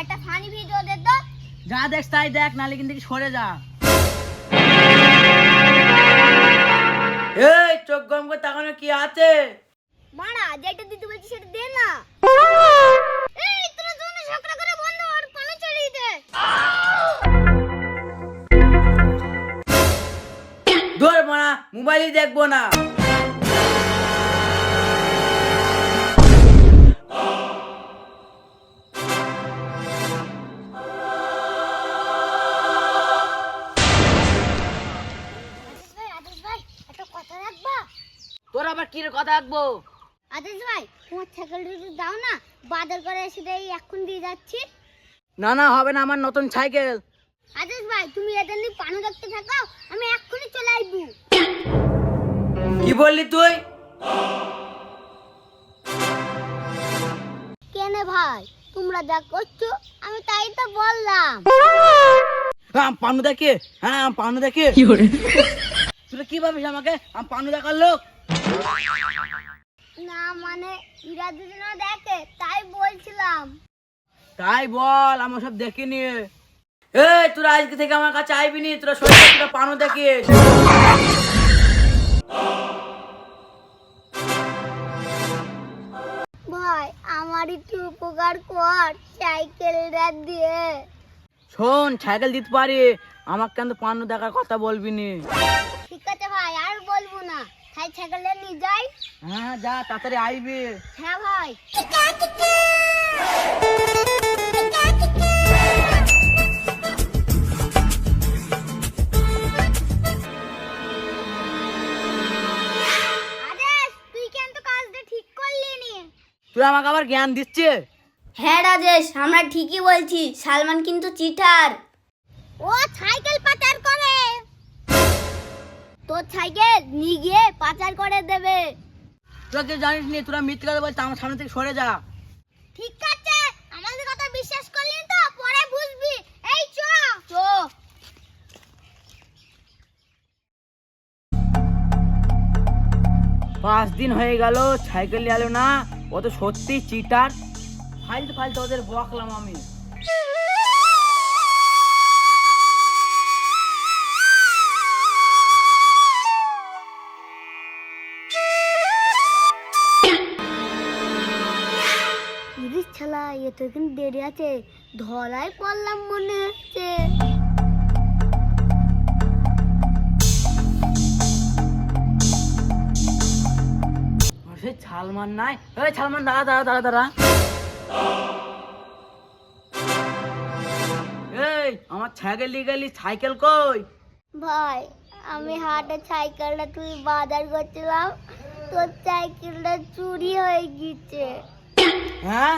একটা funny video দে তো। যা দেখ তাই দেখ নালে কিন্তু কি সরে যা। এই চোখ গম করে তাকানো কি আছে? মারা যেটা দিতে বলছি সেটা দে না। এই তোরা জন্য ঝগড়া করে বন্ধ আর পালা চালিয়ে দে। ধর মানা মোবাইলই দেখব না। আবার কি কথা রাখব? আদেশ ভাই তোমার একটু দাও না বাজার করে সেটাই এখন দিয়ে যাচ্ছি। না না হবে না আমার নতুন সাইকেল আদেশ ভাই তুমি এটা নিয়ে পানু দেখতে থাকো আমি এক্ষুনি চলে আসব। কি বললি তুই? কেনে ভাই তোমরা যা করছ আমি তাই তো বললাম। হ্যাঁ পানু দেখে হ্যাঁ আম পানু দেখে তুই কি ভাবিস আমাকে? আমি পানু দেখার লোক? না মানে ইরা দেখে তাই বলছিলাম। তাই বল আমার সব দেখিনি। এই তোরা আজকে থেকে আমার কাছে আইবি নি তোরা তোরা পানু দেখিস। ভাই আমার একটু উপকার কর সাইকেলটা দিয়ে। শোন সাইকেল দিতে পারি আমাকে কিন্তু পানু দেখার কথা বলবি নি ঠিক আছে ভাই আর বলব না তাই নিয়ে যাই। হ্যাঁ যা তাড়াতাড়ি আইবি। হ্যাঁ ভাই। তুই কেন তো কাজটা ঠিক করলি নি? তুই আমাকে আবার জ্ঞান দিচ্ছে হ্যাঁ রাজেশ আমরা ঠিকই বলছি। সালমান কিন্তু চিটার ও সাইকেল করে তোর সাইকেল নিয়ে গিয়ে পাচার করে দেবে? তোরা কেউ জানিস নি তোরা মিথ্যে কথা বলছিস আমার সামনে থেকে সরে যা। ঠিক আছে আমাদের কথা বিশ্বাস করলি তো পরে বুঝবি। এই চ। চ। পাঁচ দিন হয়ে গেল সাইকেল নিয়ে এলো না ও তো সত্যি চিটার ফালতু ফালতু ওদের বকলাম আমি। ছালা এ তো এখানে দেরি আছে ধরাই পড়লাম মনে হচ্ছে। সেই ছালমান নাই। এই ছালমান দাঁড়া দাঁড়া দাঁড়া দাঁড়া। এই আমার সাইকেল নিয়ে গেলি সাইকেল কই? ভাই আমি হাটে সাইকেলটা তুই বাজার করছিলাম তোর সাইকেলটা চুরি হয়ে গেছে হ্যাঁ